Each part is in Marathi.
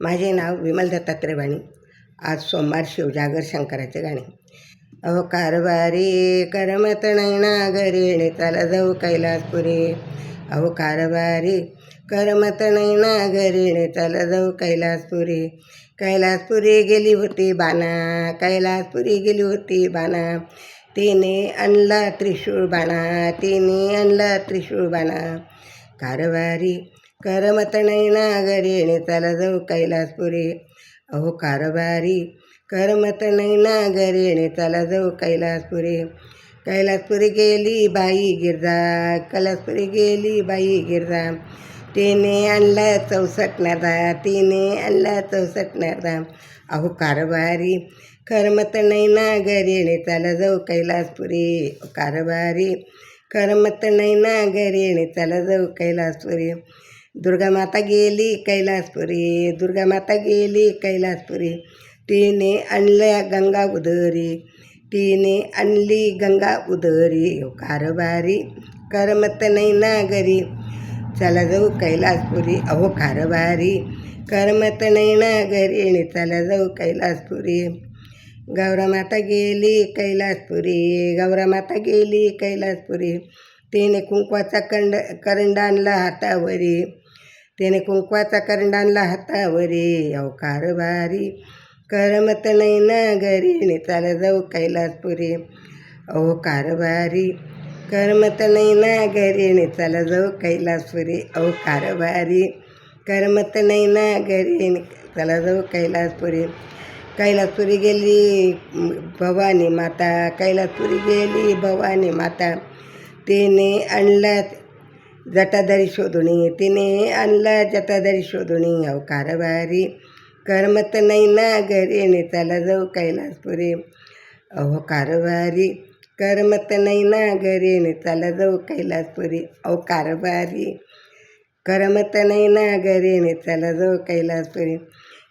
माझे नाव विमल दत्तात्रय वाणी आज सोमवार शिवजागर शंकराचे गाणे. अहो कारभारी करमत नाही ना चला जाऊ कैलासपुरी. अहो कारभारी करमत नाही ना चला जाऊ कैलासपुरी. कैलासपुरी गेली होती बाणा कैलासपुरी गेली होती बाणा. तिने आणला त्रिशूळ बाणा तिने आणला त्रिशूळ बाणा. कारभारी करमत नाही ना चला जाऊ कैलासपुरी। अहो कारभारी करमत नाही ना चला जाऊ कैलासपुरी। कैलासपुरी गेली बाई गिरजा कैलासपुरी गेली बाई गिरजा। तिने आणला चौसट नादा तिने आणला चौसट नादा अहो कारभारी करमत नाही ना चला जाऊ कैलासपुरी। कारभारी करमत नाही ना चला जाऊ कैलासपुरी। दुर्गा माता गेली कैलासपुरी. दुर्गा माता गेली कैलासपुरी. तिने आणल्या गंगा उदरी. तिने आणली गंगा उदरी. कारभारी करमत नाही ना घरी. चला जाऊ कैलासपुरी. अहो कारभारी करमत नाही ना घरी. चला जाऊ कैलासपुरी. गौरा माता गेली कैलासपुरी. गौरा माता गेली कैलासपुरी. तिने कुंकवाचा कंड करंड आणला हातावरी. त्याने कुंकवाचा करंड आणला हातावरी अहो कारभारी करमत नाही ना घरी आणि जाऊ कैलासपुरी. अहो कारभारी करमत नाही ना घरी आणि चला जाऊ कैलासपुरी. अहो कारभारी करमत नाही ना घरी चला जाऊ कैलासपुरी. कैलासपुरी गेली भवानी माता. कैलासपुरी गेली भवानी माता. तिने आणला जटाधारी शोधुणी तिने आणला जटाधारी शोधुणी अहो कारभारी करमत नाही ना घरी आणि चला जाऊ कैलासपुरी अहो कारभारी करमत नाही ना घरी आणि चला जाऊ कैलासपुरी अहो कारभारी करमत नाही ना घरी चला जाऊ कैलासपुरी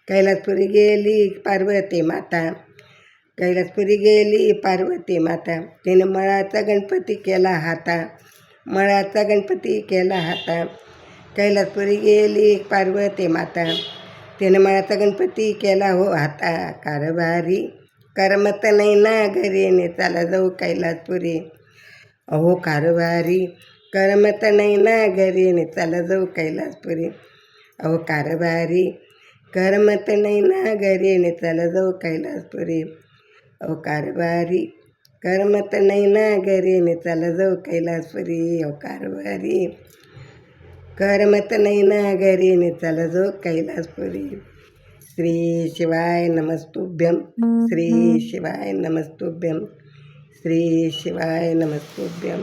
कैलासपुरी गेली पार्वती माता कैलासपुरी गेली पार्वती माता तिने मळाचा गणपती केला हाता मळाचा गणपती केला हाता. कैलासपुरी गेली पार्वती माता. तिने मळाचा गणपती केला हो हाता कारभारी. करमत नाही ना घरी चाला जाऊ कैलासपुरी. अहो कारभारी करमत नाही ना घरी ने चाला जाऊ कैलासपुरी. अहो कारभारी करमत नाही ना घरी ने चला जाऊ कैलासपुरी. अहो कारभारी करमत नाही ना घरी चला जाऊ कैलासपुरी अहो कारभारी. करमत नाही ना घरी आणि चला जाऊ कैलासपुरी श्री शिवाय नमस्तुभ्यम श्री शिवाय नमस्तुभ्यम श्री शिवाय नमस्तुभ्यम